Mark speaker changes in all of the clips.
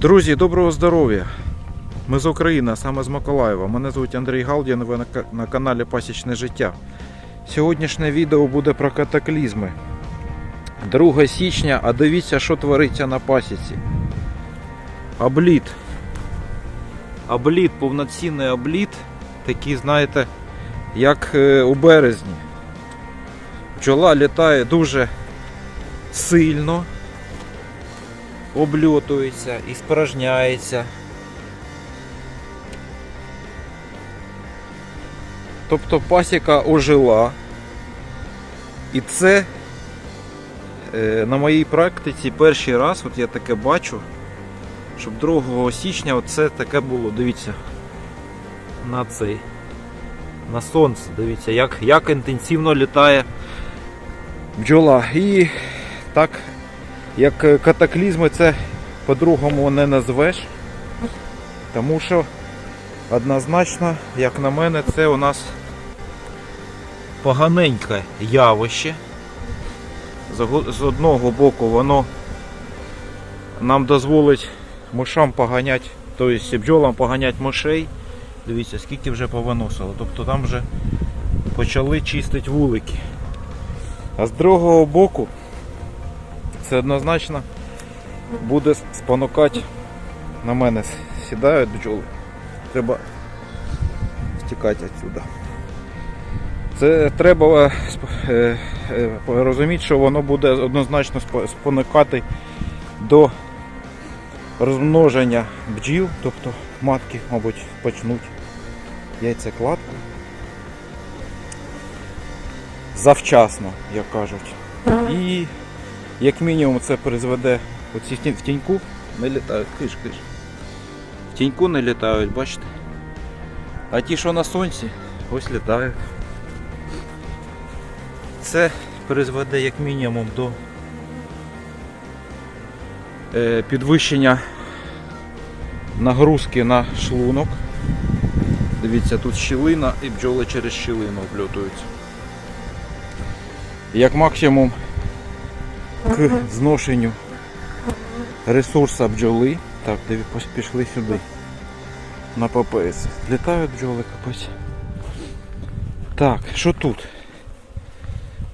Speaker 1: Друзі, доброго здоров'я! Ми з України, а саме з Миколаєва. Мене звуть Андрій Галдін, ви на, каналі Пасічне життя. Сьогоднішнє відео буде про катаклізми. 2 січня, а дивіться, що твориться на пасіці. Обліт. Обліт, повноцінний обліт. Такий, знаєте, як е, у березні. Бджола літає дуже сильно обльотується і спорожняється. Тобто пасіка ожила. І це е, на моїй практиці перший раз от я таке бачу, щоб 2 січня оце таке було. Дивіться. На цей. На сонце, дивіться, як, як інтенсивно літає бджола. І так як е, катаклізми це по-другому не назвеш. Тому що однозначно, як на мене, це у нас поганеньке явище. З одного боку воно нам дозволить мишам поганяти, тобто бджолам поганяти мишей. Дивіться, скільки вже повиносило. Тобто там вже почали чистити вулики. А з другого боку це однозначно буде спонукати на мене сідають бджоли. Треба втікати відсюди. Це треба е, е, е, розуміти, що воно буде однозначно спонукати до розмноження бджіл, тобто матки, мабуть, почнуть яйцекладку. Завчасно, як кажуть. І як мінімум це призведе оці в тінь- в тіньку не літають, киш, киш. В тіньку не літають, бачите? А ті, що на сонці, ось літають. Це призведе як мінімум до е, підвищення нагрузки на шлунок. Дивіться, тут щілина і бджоли через щілину обльотуються. Як максимум к зношенню ресурсу бджоли. Так, диві, пішли сюди. На ППС. Літають бджоли капець. Так, що тут?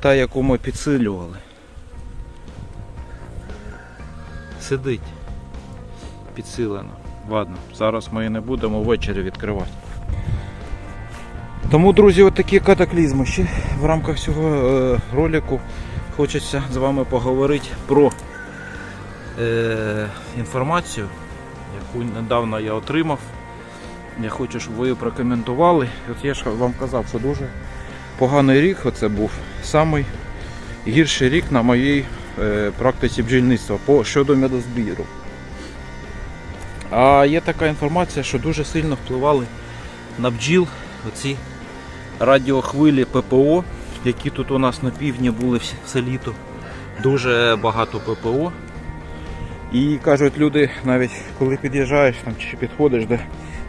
Speaker 1: Та, яку ми підсилювали. Сидить. Підсилено. Ладно, зараз ми її не будемо ввечері відкривати. Тому, друзі, от такі катаклізми. Ще в рамках цього е, ролику хочеться з вами поговорити про е, інформацію, яку недавно я отримав. Я хочу, щоб ви її прокоментували. От я ж вам казав, що дуже поганий рік оце був. Самий гірший рік на моїй е, практиці бджільництва по, щодо медозбіру. А є така інформація, що дуже сильно впливали на бджіл оці радіохвилі ППО, які тут у нас на півдні були все літо. Дуже багато ППО. І кажуть люди, навіть коли під'їжджаєш там, чи підходиш до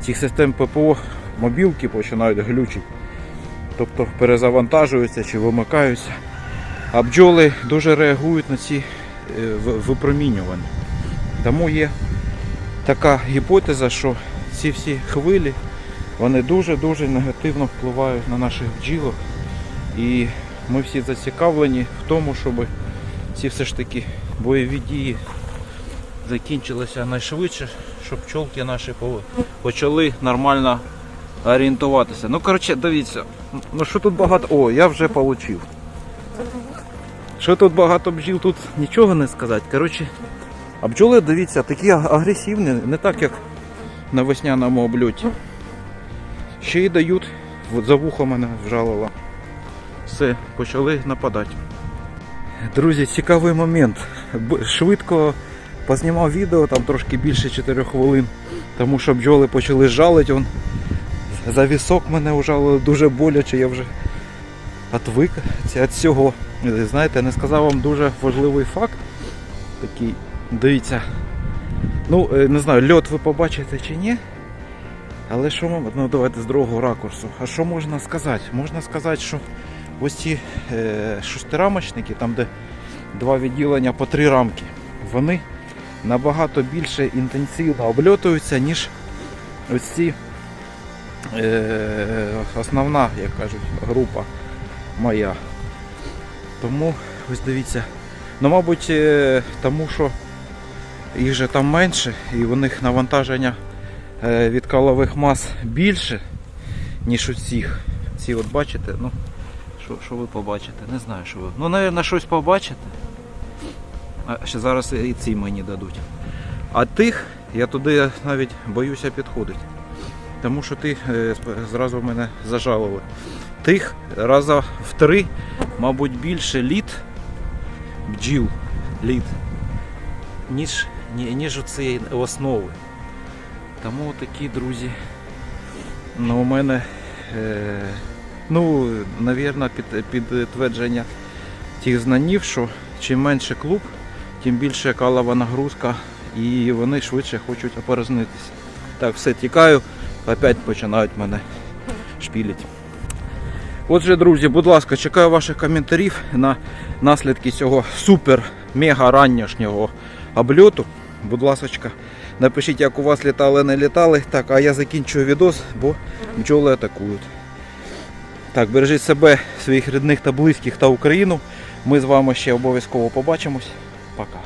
Speaker 1: цих систем ППО, мобілки починають глючити. Тобто перезавантажуються чи вимикаються. А бджоли дуже реагують на ці е, випромінювання. Тому є така гіпотеза, що ці всі хвилі вони дуже-дуже негативно впливають на наших бджілок. І ми всі зацікавлені в тому, щоб ці все ж таки бойові дії закінчилися найшвидше, щоб пчолки наші почали нормально орієнтуватися. Ну, коротше, дивіться, ну що тут багато. О, я вже отримав. Що тут багато бджіл, тут нічого не сказати. Коротше, а бджоли, дивіться, такі агресивні, не так як на весняному обльоті. Ще й дають, за вухо мене вжалило. Все, почали нападати. Друзі, цікавий момент. Швидко познімав відео, там трошки більше 4 хвилин, тому що бджоли почали жалити. Он за вісок мене ужалили дуже боляче, я вже отвик від цього. Знаєте, не сказав вам дуже важливий факт. Такий, дивіться. Ну, е, не знаю, льот ви побачите чи ні. Але що ми, ну давайте з другого ракурсу. А що можна сказати? Можна сказати, що ось ці е, шестирамочники, там де два відділення по три рамки, вони набагато більше інтенсивно обльотуються, ніж ось ці е, основна, як кажуть, група моя. Тому ось дивіться. Ну, мабуть, е, тому що їх же там менше, і у них навантаження е, від калових мас більше, ніж у цих. Ці от бачите, ну, що, що ви побачите? Не знаю, що ви. Ну, мабуть, щось побачите. А ще зараз і ці мені дадуть. А тих я туди навіть боюся підходити. Тому що ти е, зразу мене зажалили. Тих раза в три, мабуть, більше літ бджіл літ, ніж, ні- ніж у цієї основи. Тому такі друзі. Ну, у мене, е, ну, навірно, під, підтвердження тих знанів, що чим менше клуб, тим більше калова нагрузка і вони швидше хочуть опорознитися. Так, все, тікаю, опять починають мене шпілити. Отже, друзі, будь ласка, чекаю ваших коментарів на наслідки цього супер-мега раннішнього обльоту. Будь ласка, напишіть, як у вас літали, не літали. Так, а я закінчую відос, бо бджоли атакують. Так, бережіть себе, своїх рідних та близьких та Україну. Ми з вами ще обов'язково побачимось. Пока.